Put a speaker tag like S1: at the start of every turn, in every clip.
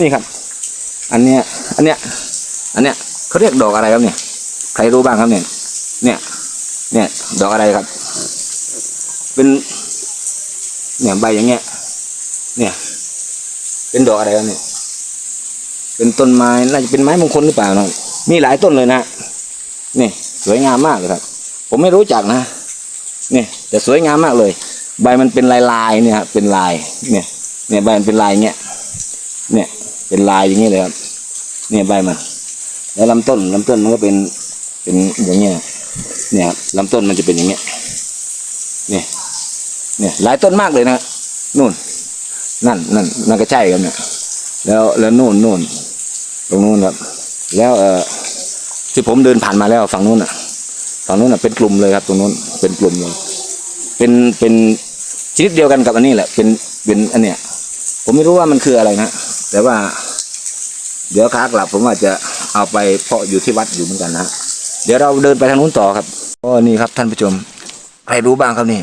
S1: นี่ครับ อันเนี้ย อันเนี้ย อันเนี้ยเขาเรียกดอกอะไรครับเนี่ย ใครรู้บ้างครับเนี่ย เนี่ย เนี่ย ดอกอะไรครับ เป็น เนี่ยใบอย่างเงี้ย เนี่ย เป็นดอกอะไรครับเนี่ย เป็นต้นไม้ น่าจะเป็นไม้มงคลหรือเปล่านะมีหลายต้นเลยนะนี่สวยงามมากเลยครับ ผมไม่รู้จักนะเนี่ยแต่สวยงามมากเลย ใบมันเป็นลายลายๆเนี่ยครับเป็นลาย เนี่ย เนี่ยใบมันเป็นลายเงี้ย เนี่ย เป็นลายอย่างนี้เลยครับเนี่ยใบมันแล้วลำต้นลำต้นมันก็เป็นเป็นอย่างเงี้ยเนี่ยครับลำต้นมันจะเป็นอย่างเงี้ยเนี่ยเนี่ยหลายต้นมากเลยนะนู่น นั่นนั่นนั่นก็ใช่ครับเนี่ยแล้วแล้วนู่นนู่นตรงนู้นครับ แล้วเออที่ผมเดินผ่านมาแล้วฝั่งนู้นอะฝั่งนู้นอะเป็นกลุ่มเลยครับ ตรงนู้นเป็นกลุ่มเลยเป็นเป็นชนิดเดียวกันกับอันนี้แหละ เป็นเป็นอันเนี้ยผมไม่รู้ว่ามันคืออะไรนะ แต่ว่า เดี๋ยวขากลับผมอาจจะเอาไปเพาะอยู่ที่วัดอยู่เหมือนกันนะเดี๋ยวเราเดินไปทางนู้นต่อครับอ๋อนี่ครับท่านผู้ชมใครรู้บ้างครับนี่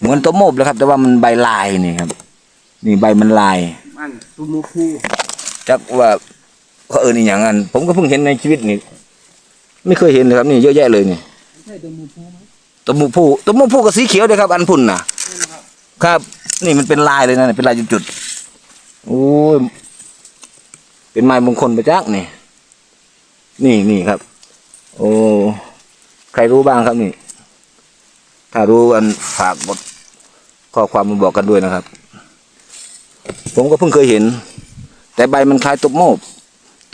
S1: เหมือนต้นโมบเลยครับ แต่ว่ามันใบลายนี่ครับ นี่ใบมันลาย
S2: มันตุมูคู
S1: จักว่าเขาเอิญอีกอย่างอันผมก็เพิ่งเห็นในชีวิตนี่ไม่เคยเห็นเลยครับนี่เยอะแยะเลยนี่
S2: ใช่ตุมูคูไหม
S1: ตัวหมูผู้ตัวหมูผู้กับสีเขียวเลยครับ อันพุ่นน่ะครับ นี่มันเป็นลายเลยนะเป็นลายจุดๆโอ้ย เป็นไม้มงคลประจักษ์นี่ นี่นี่ครับ โอ้ใครรู้บ้างครับนี่ ถ้ารู้อันฝากกดข้อความมาบอกกันด้วยนะครับ ผมก็เพิ่งเคยเห็น แต่ใบมันคล้ายตบโมบ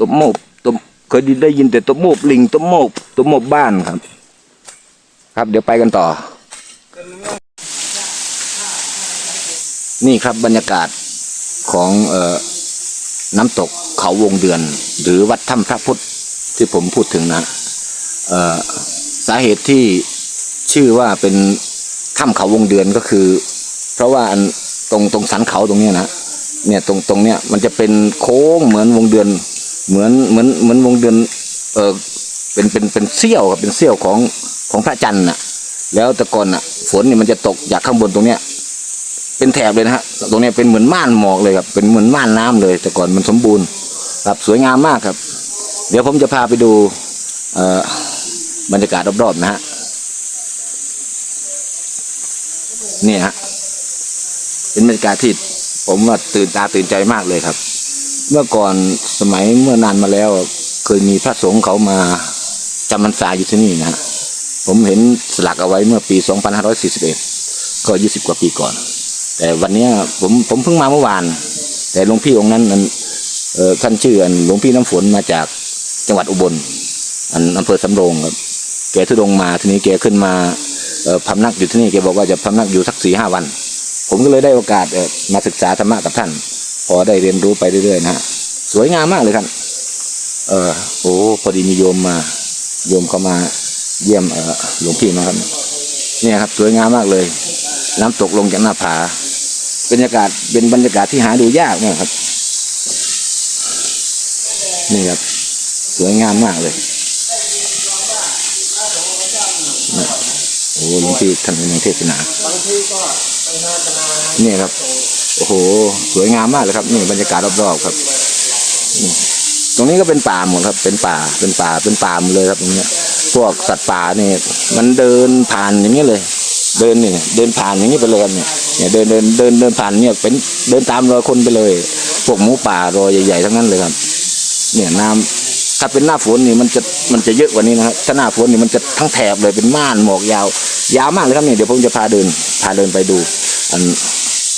S1: ตบโมบตบเคยได้ยินแต่ตบโมบลิงตบโมบตบโมบบ้านครับ ครับเดี๋ยวไปกันต่อ นี่ครับบรรยากาศของเอ่อน้ำตก เขาวงเดือน หรือวัดถ้ำพระพุทธที่ผมพูดถึงนะสาเหตุที่ชื่อว่าเป็นถ้ำเขาวงเดือนก็คือ เพราะว่าตรงตรงสันเขาตรงนี้นะเนี่ยตรงตรงเนี้ยมันจะเป็นโค้งเหมือนวงเดือน เหมือนเหมือนเหมือนวงเดือนเออเป็นเป็นเป็นเสี้ยวครับเป็นเสี้ยวของของพระจันทร์น่ะ แล้วแต่ก่อนน่ะ ฝนเนี่ยมันจะตกจากข้างบนตรงเนี้ยเป็นแถบเลยนะฮะตรงเนี้ยเป็นเหมือนม่านหมอกเลยครับเป็นเหมือนม่านน้ำเลย แต่ก่อนมันสมบูรณ์ ครับสวยงามมากครับ เดี๋ยวผมจะพาไปดูบรรยากาศรอบๆนะฮะนี่ฮะเป็นบรรยากาศที่ผมว่าตื่นตาตื่นใจมากเลยครับ เมื่อก่อนสมัยเมื่อนานมาแล้วเคยมีพระสงฆ์เขามาจำพรรษาอยู่ที่นี่นะฮะผมเห็นสลักเอาไว้เมื่อปี 2541 ก็ 20 กว่าปีก่อน แต่วันนี้ผมผมเพิ่งมาเมื่อวาน แต่หลวงพี่องค์นั้น เออท่านชื่ออันหลวงพี่น้ำฝนมาจากจังหวัดอุบล อันอำเภอสำโรงครับ แกทุดงมาทีนี้แกขึ้นมาเออพำนักอยู่ที่นี่แกบอกว่าจะพำนักอยู่สักสี่ห้าวัน ผมก็เลยได้โอกาสเออมาศึกษาธรรมะกับท่าน พอได้เรียนรู้ไปเรื่อยๆนะฮะสวยงามมากเลยท่านเออโอ้พอดีมีโยมมาโยมเขามาเยี่ยมเออหลวงพี่มาครับเนี่ยครับสวยงามมากเลย น้ำตกลงจากหน้าผาบรรยากาศเป็นบรรยากาศที่หาดูยากมากครับ นี่ครับ สวยงามมากเลย โอ้หลวงพี่ท่านเป็นเทศนา
S2: บางทีก็ไปหาตนา
S1: นี่ครับ โอ้โห สวยงามมากเลยครับ นี่บรรยากาศรอบๆครับ ตรงนี้ก็เป็นป่าหมดครับ เป็นป่า เป็นป่า เป็นป่าหมดเลยครับตรงนี้พวกสัตว์ป่าเนี่ยมันเดินผ่านอย่างนี้เลย เดินนี่เดินผ่านอย่างนี้ไปเลยครับเนี่ยเนี่ยเดินเดินเดินเดินผ่านเนี่ยเป็นเดินตามรอยคนไปเลย พวกหมูป่ารอยใหญ่ๆทั้งนั้นเลยครับ เนี่ยน้ำถ้าเป็นหน้าฝนนี่มันจะมันจะเยอะกว่านี้นะครับถ้าหน้าฝนนี่มันจะทั้งแถบเลยเป็นม่านหมอกยาว ยาวมากเลยครับเนี่ยเดี๋ยวผมจะพาเดินพาเดินไปดู อัน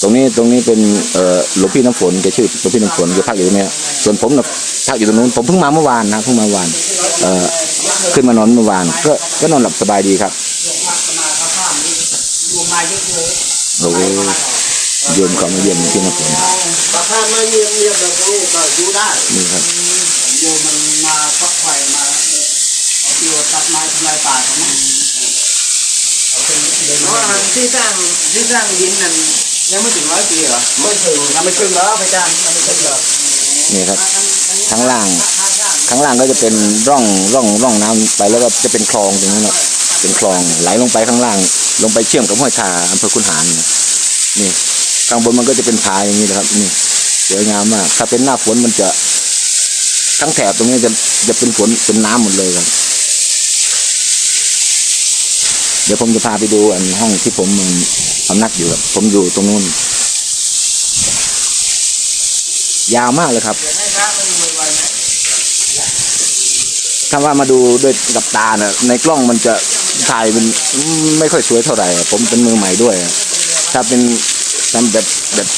S1: ตรงนี้ตรงนี้เป็นเอ่อหลวงพี่น้ำฝนแกชื่อหลวงพี่น้ำฝนแกพักอยู่ตรงเนี้ยส่วนผมนะพักอยู่ตรงนู้นผมเพิ่งมาเมื่อวานนะเพิ่งมาเมื่อวานเอ่อขึ้นมานอนเมื่อวาน ก็ก็นอนหลับสบายดีครับ
S2: รวมมาเยอะเลย
S1: โอ้โยมเขามาเยี่ยมหลวงพี่น้ำฝน
S2: บางท่านมาเยี่ยมเยี่ยมแบบนี้ก็อยู่ได้
S1: นี่ครับ
S2: โยมมันมาพักไฟมาเอาที่ว่าตัดไม้ทำลายป่าตรงนั้นเพราะว่าที่สร้างที่สร้างหินนั่นยังไม่ถึงร้อยปีเหรอไม่ถึงยังไม่ถึงเหรอพระอาจารย์ยังไม่ถึงเหรอ
S1: นี่ครับข้างล่างข้างล่างก็จะเป็นร่องร่องร่องน้ำไปแล้วก็จะเป็นคลองตรงนั้นแหละเป็นคลองไหลลงไปข้างล่าง ลงไปเชื่อมกับห้วยทาอำเภอคุนหารนี่นี่ข้างบนมันก็จะเป็นผาอย่างนี้นะครับ นี่สวยงามมาก ถ้าเป็นหน้าฝนมันจะ ทั้งแถบตรงนี้จะจะเป็นฝนเป็นน้ำหมดเลยครับ เดี๋ยวผมจะพาไปดูอันห้องที่ผมมันพำนักอยู่ครับผมอยู่ตรงนู้น ยาวมากเลยครับถ้าว่ามาดูด้วยกับตาเนี่ยในกล้องมันจะถ่ายเป็นไม่ค่อยสวยเท่าไหร่ ผมเป็นมือใหม่ด้วย ถ้าเป็นทำแบบแบบ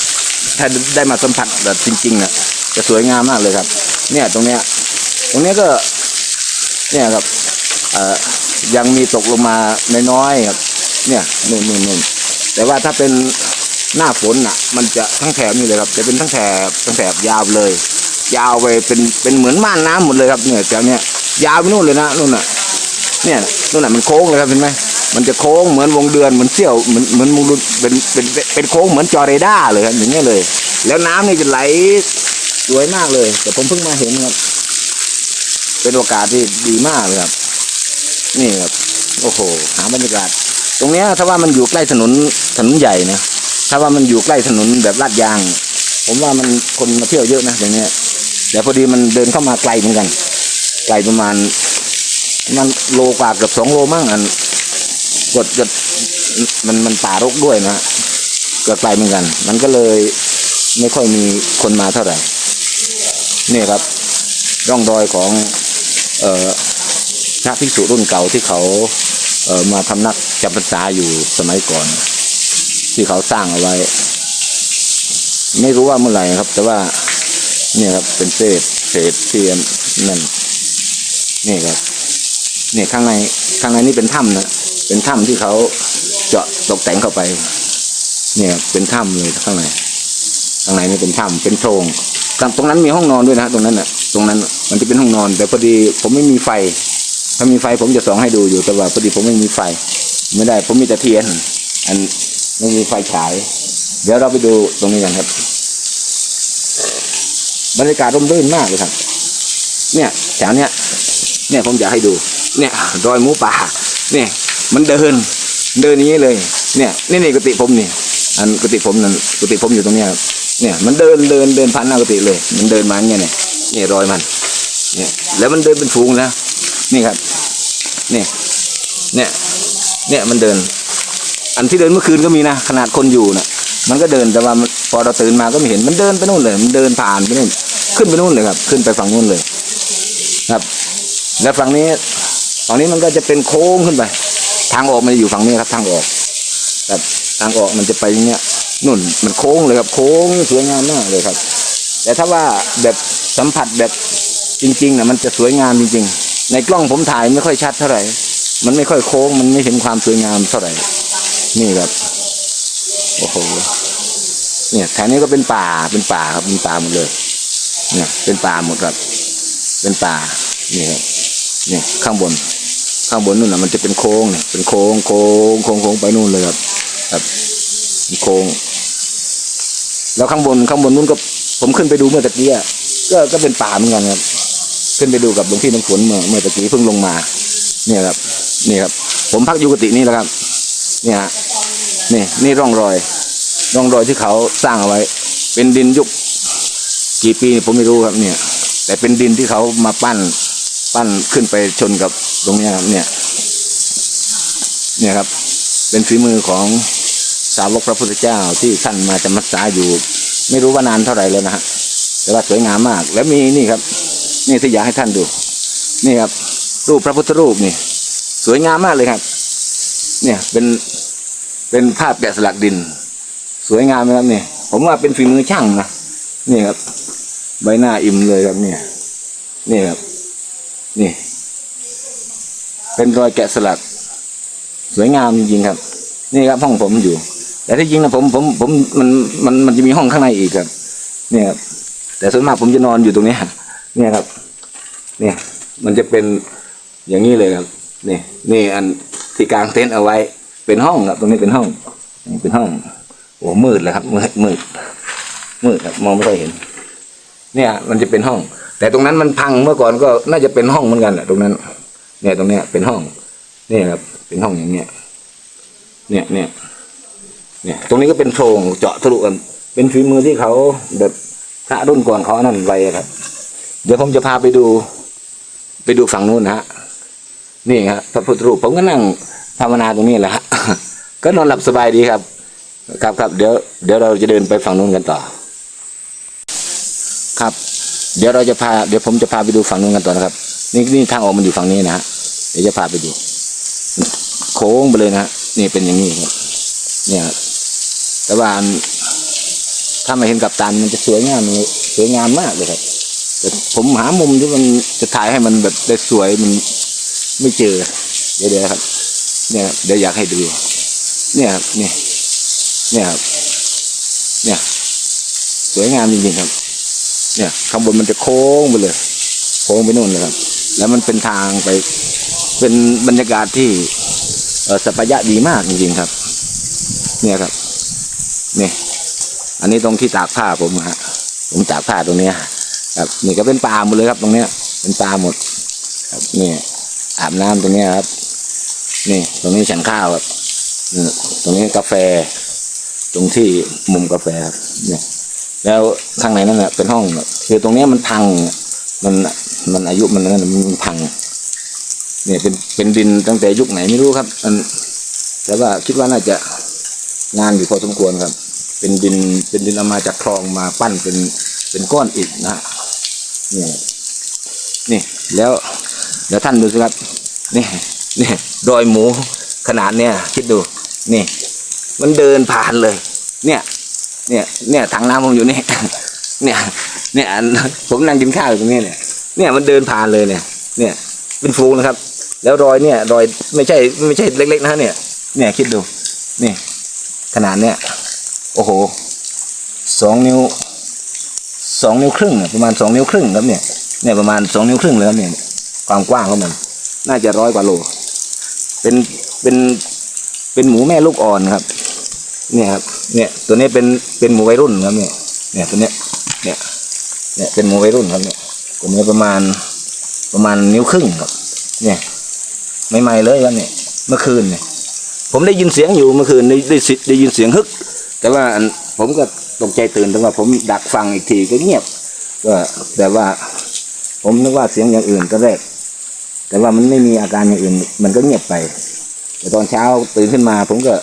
S1: ถ้าได้มาสัมผัสแบบจริงๆเนี่ย จะสวยงามมากเลยครับ เนี่ยตรงเนี้ย ตรงเนี้ยก็ เนี่ยครับเอ่อยังมีตกลงมาน้อยๆครับ เนี่ยนู่นนู่นนู่นแต่ว่าถ้าเป็นหน้าฝนอะ มันจะทั้งแถบนี่เลยครับ จะเป็นทั้งแถบทั้งแถบยาวเลย ยาวไปเป็นเป็นเหมือนม่านน้ำหมดเลยครับเนี่ยแถวเนี้ยยาวไปนู่นเลยนะนู่นน่ะ เนี่ยนู่นน่ะมันโค้งเลยครับเห็นไหมมันจะโค้งเหมือนวงเดือนเหมือนเสี้ยวเหมือนเหมือนมุงดุเป็นเป็นเป็นเป็นโค้งเหมือนจอเรดาร์เลยครับอย่างเงี้ยเลย แล้วน้ำนี่จะไหล สวยมากเลย แต่ผมเพิ่งมาเห็นครับ เป็นโอกาสที่ดีมากเลยครับ นี่ครับ โอ้โห หาบรรยากาศ ตรงเนี้ยถ้าว่ามันอยู่ใกล้ถนนถนนใหญ่นะ ถ้าว่ามันอยู่ใกล้ถนนแบบลาดยาง ผมว่ามันคนมาเที่ยวเยอะนะอย่างเนี้ยแต่พอดีมันเดินเข้ามาไกลเหมือนกัน ไกลประมาณ มันโลกว่าเกือบสองโลมั่งอัน กดกดมันมันป่ารกด้วยนะฮะก็ไกลเหมือนกัน มันก็เลยไม่ค่อยมีคนมาเท่าไหร่ นี่ครับร่องรอยของเอ่อพระภิกษุรุ่นเก่าที่เขาเอ่อมาพำนักจำพรรษาอยู่สมัยก่อน ที่เขาสร้างเอาไว้ ไม่รู้ว่าเมื่อไหร่ครับ แต่ว่าเนี่ยครับเป็นเศษเศษเทียนนั่นนี่ครับเนี่ยข้างในข้างในนี่เป็นถ้ำนะเป็นถ้ำที่เขาเจาะตกแต่งเข้าไป เนี่ยเป็นถ้ำเลยข้างใน ข้างในนี่เป็นถ้ำเป็นโพรงตรงนั้นมีห้องนอนด้วยนะตรงนั้นน่ะ ตรงนั้นมันจะเป็นห้องนอน แต่พอดีผมไม่มีไฟ ถ้ามีไฟผมจะส่องให้ดูอยู่แต่ว่าพอดีผมไม่มีไฟ ไม่ได้ ผมมีแต่เทียน อันไม่มีไฟฉาย เดี๋ยวเราไปดูตรงนี้กันครับ บรรยากาศร่มรื่นมากเลยครับ เนี่ยแถวเนี้ยเนี่ยผมอยากให้ดู เนี่ยรอยหมูป่า เนี่ย มันเดิน เดินนี้เลย เนี่ยนี่นี่กุฏิผมนี่อันกุฏิผมนั่นกุฏิผมอยู่ตรงเนี้ยครับ เนี่ยมันเดินเดินเดินผ่านหน้ากุฏิเลย มันเดินมาอย่างเงี้ยเนี่ยเนี่ยรอยมัน เนี่ย แล้วมันเดินเป็นฝูงแล้วนี่ครับ เนี่ย เนี่ย เนี่ยมันเดิน อันที่เดินเมื่อคืนก็มีนะขนาดคนอยู่นะมันก็เดินแต่ว่าพอเราตื่นมาก็ไม่เห็นมันเดินไปนู่นเลย มันเดินผ่านไปนู่นขึ้นไปนู่นเลยครับ ขึ้นไปฝั่งนู่นเลย ครับ แล้วฝั่งนี้ฝั่งนี้มันก็จะเป็นโค้งขึ้นไป ทางออกมันอยู่ฝั่งนี้ครับ ทางออกครับทางออกมันจะไปอย่างเงี้ย นู่นมันโค้งเลยครับ โค้งสวยงามมากเลยครับ แต่ถ้าว่าแบบสัมผัสแบบจริงๆนะมันจะสวยงามจริง ๆ ในกล้องผมถ่ายไม่ค่อยชัดเท่าไหร่ มันไม่ค่อยโค้ง มันไม่เห็นความสวยงามเท่าไหร่ นี่ครับโอ้โหเนี่ยแถวนี้ก็เป็นป่าเป็นป่าครับเป็นป่าหมดเลยเนี่ยเป็นป่าหมดครับ เป็นป่านี่ครับเนี่ยข้างบน ข้างบนนู่นน่ะมันจะเป็นโค้งเนี่ยเป็นโค้งโค้งโค้งโค้งไปนู่นเลยครับ ครับโค้ง แล้วข้างบนข้างบนนู่นก็ผมขึ้นไปดูเมื่อตะกี้อะก็ก็เป็นป่าเหมือนกันครับขึ้นไปดูกับหลวงพี่น้ำฝนเมื่อเมื่อตะกี้เพิ่งลงมา เนี่ยครับนี่ครับ ผมพักอยู่กุฏินี่แหละครับ เนี่ยฮะนี่นี่ร่องรอย ร่องรอยที่เขาสร้างเอาไว้ เป็นดินยุคกี่ปีผมไม่รู้ครับเนี่ย แต่เป็นดินที่เขามาปั้นปั้นขึ้นไปชนกับตรงเนี้ยครับเนี่ย เนี่ยครับ เป็นฝีมือของ สาวกพระพุทธเจ้าที่ท่านมาจำพรรษาอยู่ ไม่รู้ว่านานเท่าไหร่แล้วนะฮะแต่ว่าสวยงามมาก แล้วมีนี่ครับ นี่ที่อยากให้ท่านดู นี่ครับ รูปพระพุทธรูปนี่ สวยงามมากเลยครับ เนี่ยเป็นเป็นภาพแกะสลักดิน สวยงามไหมครับนี่ผมว่าเป็นฝีมือช่างนะนี่ครับ ใบหน้าอิ่มเลยครับเนี่ย นี่ครับ นี่ เป็นรอยแกะสลัก สวยงามจริงๆครับ นี่ครับห้องผมอยู่ แต่ที่จริงนะผมผมผมมันมันมันจะมีห้องข้างในอีกครับ เนี่ยครับแต่ส่วนมากผมจะนอนอยู่ตรงนี้เนี่ยครับ เนี่ย มันจะเป็นอย่างนี้เลยครับนี่นี่อันที่กลางเต็นท์เอาไว้ เป็นห้องครับ ตรงนี้เป็นห้องเป็นห้องโอ้มืดเลยครับมืดมืดมืดครับ มองไม่ค่อยเห็น เนี่ย มันจะเป็นห้อง แต่ตรงนั้นมันพังเมื่อก่อนก็น่าจะเป็นห้องเหมือนกันแหละตรงนั้น เนี่ยตรงเนี้ยเป็นห้อง เนี่ยครับ เป็นห้องอย่างเนี้ยเนี่ยเนี่ย เนี่ย ตรงนี้ก็เป็นโพรงเจาะทะลุกัน เป็นฝีมือที่เขาแบบพระรุ่นก่อนเขานั่นไว้ครับ เดี๋ยวผมจะพาไปดู ไปดูฝั่งนู้นนะฮะ นี่ครับพระพุทธรูปผมก็นั่งภาวนาตรงนี้แหละฮะ ก็นอนหลับสบายดีครับ ครับครับเดี๋ยวเดี๋ยวเราจะเดินไปฝั่งนู้นกันต่อ ครับ เดี๋ยวเราจะพา เดี๋ยวผมจะพาไปดูฝั่งนู้นกันต่อนะครับ นี่นี่ทางออกมันอยู่ฝั่งนี้นะฮะ เดี๋ยวจะพาไปดู โค้งไปเลยนะฮะ นี่เป็นอย่างนี้ครับ เนี่ยครับ แต่ว่านถ้ามาเห็นกับตันมันจะสวยงามเลยสวยงามมากเลยครับแต่ผมหามุมที่มันจะถ่ายให้มันแบบได้สวยมันไม่เจอ เดี๋ยวครับ เนี่ยเดี๋ยวอยากให้ดู เนี่ยครับเนี่ยเนี่ยครับเนี่ย สวยงามจริงๆครับ เนี่ยข้างบนมันจะโค้งไปเลย โค้งไปนู่นเลยครับ แล้วมันเป็นทางไป เป็นบรรยากาศที่สัปยะดีมากจริงๆครับ เนี่ยครับ นี่ อันนี้ตรงที่ตากผ้าผมฮะผมตากผ้าตรงเนี้ยครับนี่ก็เป็นป่าหมดเลยครับ ตรงเนี้ย เป็นป่าหมด ครับนี่อาบน้ำตรงเนี้ยครับ นี่ ตรงนี้ฉันข้าวครับตรงนี้กาแฟ ตรงที่มุมกาแฟครับเนี่ยแล้วข้างในนั่นแหละเป็นห้องคือตรงเนี้ยมันพัง มันมันอายุมันนั่นมันพัง เนี่ยเป็นเป็นดินตั้งแต่ยุคไหนไม่รู้ครับมันแต่ว่าคิดว่าน่าจะ งานอยู่พอสมควรครับ เป็นดินเป็นดินเอามาจากคลองมาปั้นเป็นเป็นก้อนอิฐนะฮะนี่นี่แล้วเดี๋ยวท่านดูสิครับนี่นี่ดอยหมูขนาดเนี้ยคิดดูนี่ มันเดินผ่านเลย เนี่ยเนี่ยเนี่ยถังน้ำผมอยู่นี่เนี่ยเนี่ยผมนั่งกินข้าวอยู่ตรงนี้เนี่ยเนี่ยมันเดินผ่านเลยเนี่ยเนี่ยเป็นฟูงนะครับ แล้วรอยเนี่ยรอยไม่ใช่ไม่ใช่เล็ก ๆ นะเนี่ยเนี่ยคิดดูนี่ ขนาดเนี้ยโอ้โหสองนิ้วสองนิ้วครึ่งประมาณสองนิ้วครึ่งครับเนี่ยเนี่ยประมาณสองนิ้วครึ่งเลยครับเนี่ยความกว้างของมันน่าจะร้อยกว่าโล เป็นเป็นเป็นหมูแม่ลูกอ่อนครับ เนี่ยครับเนี่ยตัวนี้เป็นเป็นหมูวัยรุ่นครับเนี่ยเนี่ยตัวเนี้ยเนี่ยเนี่ยเป็นหมูวัยรุ่นครับเนี่ยตัวนี้ประมาณประมาณนิ้วครึ่งครับ เนี่ยใหม่ๆเลยครับเนี่ยเมื่อคืนเนี่ย ผมได้ยินเสียงอยู่เมื่อคืนได้ได้สิได้ยินเสียงฮึก แต่ว่าผมก็ตกใจตื่นแต่ว่าผมดักฟังอีกทีก็เงียบก็แต่ว่า ผมนึกว่าเสียงอย่างอื่นตอนแรก แต่ว่ามันไม่มีอาการอย่างอื่น มันก็เงียบไป แต่ตอนเช้าตื่นขึ้นมา ผมก็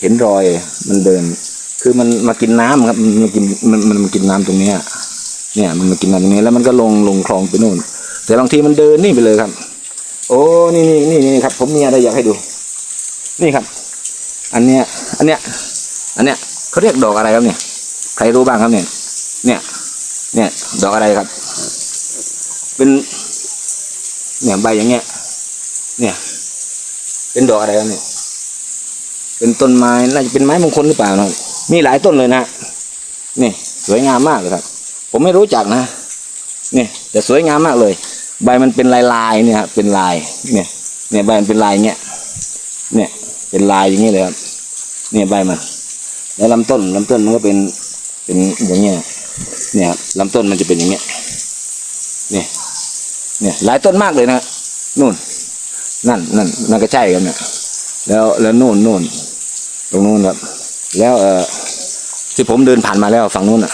S1: เห็นรอยมันเดิน คือมันมากินน้ำครับมันมากินมันมันมากินน้ำตรงเนี้ยเนี่ยมันมากินน้ำตรงนี้แล้วมันก็ลงลงคลองไปนู่น แต่บางทีมันเดินนี่ไปเลยครับ โอ้นี่นี่นี่นี่ครับ ผมมีอะไรอยากให้ดู นี่ครับ อันเนี้ย อันเนี้ย อันเนี้ยเขาเรียกดอกอะไรครับเนี่ย ใครรู้บ้างครับเนี่ย เนี่ย เนี่ย ดอกอะไรครับ เป็นเนี่ยใบอย่างเงี้ย เนี่ย เป็นดอกอะไรครับเนี่ย เป็นต้นไม้ น่าจะเป็นไม้มงคลหรือเปล่านะมีหลายต้นเลยนะ นี่สวยงามมากเลยครับ ผมไม่รู้จักนะเนี่ยแต่สวยงามมากเลย ใบมันเป็นลายลายๆเนี่ยครับเป็นลาย เนี่ย เนี่ยใบมันเป็นลายเงี้ย เนี่ย เป็นลายอย่างนี้เลยครับเนี่ยใบมันแล้วลำต้นลำต้นมันก็เป็นเป็นอย่างเงี้ยเนี่ยครับลำต้นมันจะเป็นอย่างเงี้ยเนี่ยเนี่ยหลายต้นมากเลยนะนู่น นั่นนั่นนั่นก็ใช่กันเนี่ยแล้วแล้วนู่นนู่นตรงนู้นครับ แล้วเออที่ผมเดินผ่านมาแล้วฝั่งนู้นอะ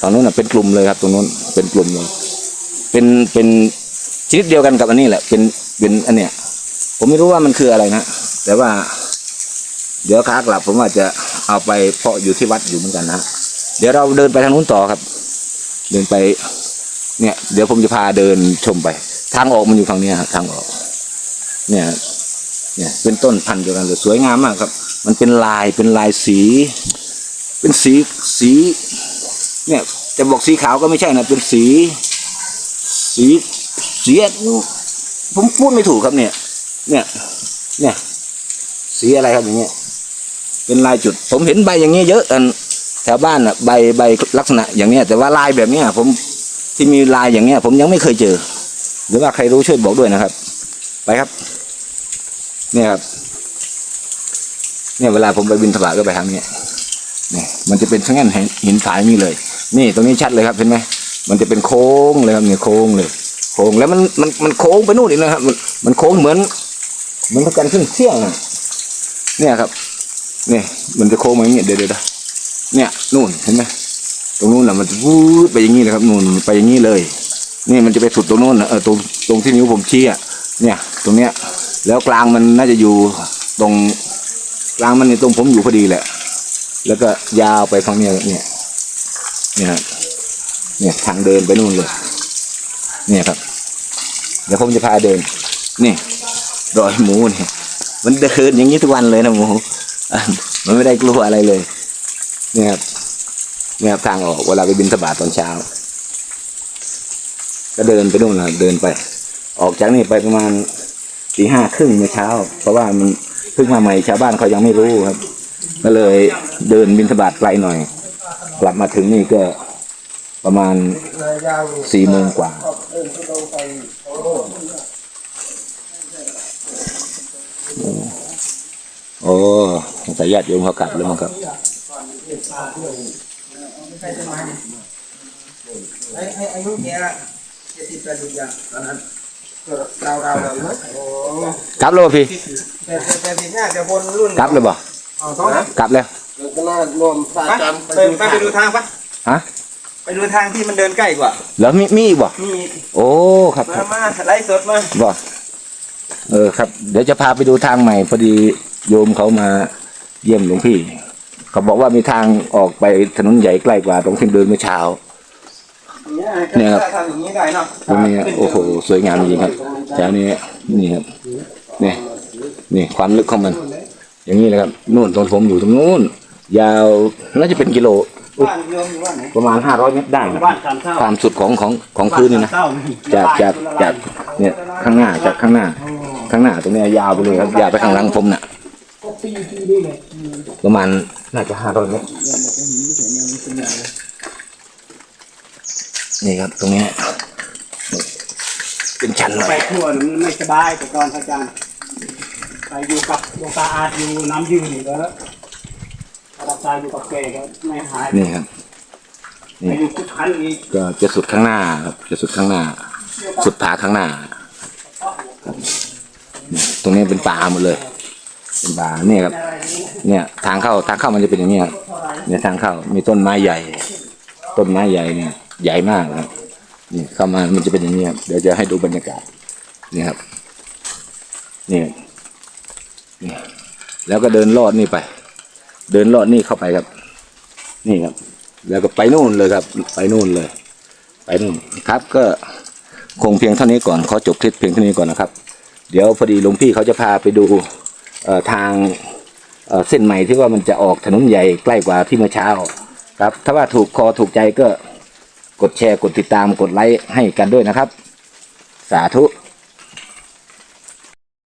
S1: ฝั่งนู้นอะเป็นกลุ่มเลยครับ ตรงนู้นเป็นกลุ่มเลยเป็นเป็นชนิดเดียวกันกับอันนี้แหละเป็นเป็นอันเนี้ยผมไม่รู้ว่ามันคืออะไรนะ แต่ว่า เดี๋ยวขากลับผมอาจจะเอาไปเพาะอยู่ที่วัดอยู่เหมือนกันนะเดี๋ยวเราเดินไปทางนู้นต่อครับ เดินไป เนี่ย เดี๋ยวผมจะพาเดินชมไป ทางออกมันอยู่ฝั่งนี้ครับทางออก เนี่ย เนี่ยเป็นต้นพันธุ์เดียวกันเลยสวยงามมากครับ มันเป็นลายเป็นลายสี เป็นสีสี เนี่ยจะบอกสีขาวก็ไม่ใช่นะเป็นสี สีสีผมพูดไม่ถูกครับเนี่ย เนี่ย เนี่ย สีอะไรครับอย่างเงี้ย เป็นลายจุด ผมเห็นใบอย่างเงี้ยเยอะอันแถวบ้านอะใบใบลักษณะอย่างเงี้ยแต่ว่าลายแบบเนี้ยผมที่มีลายอย่างเงี้ย ผมยังไม่เคยเจอ หรือว่าใครรู้ช่วยบอกด้วยนะครับ ไปครับ เนี่ยครับ เนี่ยเวลาผมไปบินถบาก็ไปทางเนี้ยนี่มันจะเป็นช่างนหินสายนี่เลย นี่ตรงนี้ชัดเลยครับเห็นไหมมันจะเป็นโค้งเลยครับเนี่ยโค้งเลย โค้งแล้วมันมันมันโค้งไปนู่นอีกนะครับ มันมันโค้งเหมือนเหมือนกับกันขึ้นเที่ยงอะ เนี่ยครับ เนี่ยมันจะโค้งมาอย่างเงี้ยเดี๋ยวเดี๋ยวเดี๋ยวเนี่ยนู่นเห็นไหมตรงนู้นน่ะมันจะวูดไปอย่างนี้เลยครับนู่นไปอย่างนี้เลย นี่มันจะไปสุดตรงนู้นนะเออตรงตรงที่นิ้วผมชี้อะเนี่ย ตรงเนี้ย แล้วกลางมันน่าจะอยู่ตรงกลางมันในตรงผมอยู่พอดีแหละ แล้วก็ยาวไปฝั่งเนี้ยเนี่ยเนี่ยเนี่ยทางเดินไปนู่นเลย เนี่ยครับเดี๋ยวผมจะพาเดิน นี่รอยหมูเนี่ย มันเดินอย่างนี้ทุกวันเลยนะหมูมันไม่ได้กลัวอะไรเลยเนี่ยครับเนี่ยครับทางออกเวลาไปบินสบาตตอนเช้า ก็เดินไปนู่นนะเดินไป ออกจากนี่ไปประมาณตีห้าครึ่งเมื่อเช้า เพราะว่ามันเพิ่งมาใหม่ชาวบ้านเขายังไม่รู้ครับ ก็เลยเดินบินสบาตไกลหน่อย กลับมาถึงนี่ก็ประมาณสี่โมงกว่า โอ้สายญาติโยมเขากลับแล้วมั้งครับ
S2: ไอ้ไอ้ไอ้ลูกเนี้ยจ็ดสิบแปดสิบอย่างตอนนั้นเราเราเราเนอะโอ้
S1: กลับแล้วบ่พี่
S2: แต่แต่แต่ทีเนี้ยจะบนรุ่น
S1: กลับเลยบ่กลับแล้ว
S2: ก็น่ารวมพระอาจารย์ไปไปดูทางปะ
S1: ฮะ
S2: ไปดูทางที่มันเดินใกล้กว่า
S1: แล้วมีมีอีกบ่
S2: มี
S1: โอ้ครับค
S2: มา
S1: รับ
S2: มาไล่สดมา
S1: บ่ เออครับ เดี๋ยวจะพาไปดูทางใหม่ พอดีโยมเขามาเยี่ยมหลวงพี่ เขาบอกว่ามีทางออกไปถนนใหญ่ใกล้กว่าตรงที่เดินเมื่อเช้า เนี่ยครับ
S2: ทำอย่างนี้ได้เนาะ
S1: ตรงนี้โอ้โหสวยงามจริงๆครับแถวนี้นี่ครับนี่นี่ความลึกของมัน อย่างนี้เลยครับนู่นตรงผมอยู่ตรงนู้นยาวน่าจะเป็นกิโล
S2: บ้านโยมอยู่บ้านไหน
S1: ประมาณห้าร้อยเมตรได้ครับ
S2: บ้านสามเท่า
S1: ความสุดของของของพื้นนี่นะ จากจากจากเนี่ยข้างหน้าจากข้างหน้า ข้างหน้าตรงเนี้ยยาวไปเลยครับยาวไปข้างหลังผมน่ะประมาณน่าจะห้าร้อยเมตรนี่ครับตรงเนี้ยเป็นชั้นหน่
S3: ไป
S1: อย
S3: ทั่วมันไม่สบายแต่ก่อนอาจารย์ไปอยู่กับหลวงตาอาจอยู่น้ำยืนนี่ก็รักษาอยู่กับแกก็ไม่หาย
S1: นี่ครับ
S3: ไปอยู่พุทธันอีก
S1: ก็จะสุดข้างหน้าครับจะสุดข้างหน้า สุดผาข้างหน้าครับเนี่ย ตรงนี้เป็นป่าหมดเลย เป็นป่าเนี่ยครับ เนี่ยทางเข้าทางเข้ามันจะเป็นอย่างนี้ครับเนี่ยทางเข้ามีต้นไม้ใหญ่ ต้นไม้ใหญ่เนี่ยใหญ่มากครับนี่เข้ามามันจะเป็นอย่างนี้ครับเดี๋ยวจะให้ดูบรรยากาศนี่ครับนี่นี่แล้วก็เดินลอดนี่ไป เดินลอดนี่เข้าไปครับ นี่ครับ แล้วก็ไปนู่นเลยครับ ไปนู่นเลย ไปนู่นครับ ก็คงเพียงเท่านี้ก่อนขอจบคลิปเพียงเท่านี้ก่อนนะครับ เดี๋ยวพอดีหลวงพี่เขาจะพาไปดูทางเส้นใหม่ที่ว่ามันจะออกถนนใหญ่ใกล้กว่าที่เมื่อเช้า ครับ ถ้าว่าถูกคอถูกใจก็กดแชร์กดติดตามกดไลค์ให้กันด้วยนะครับ สาธุ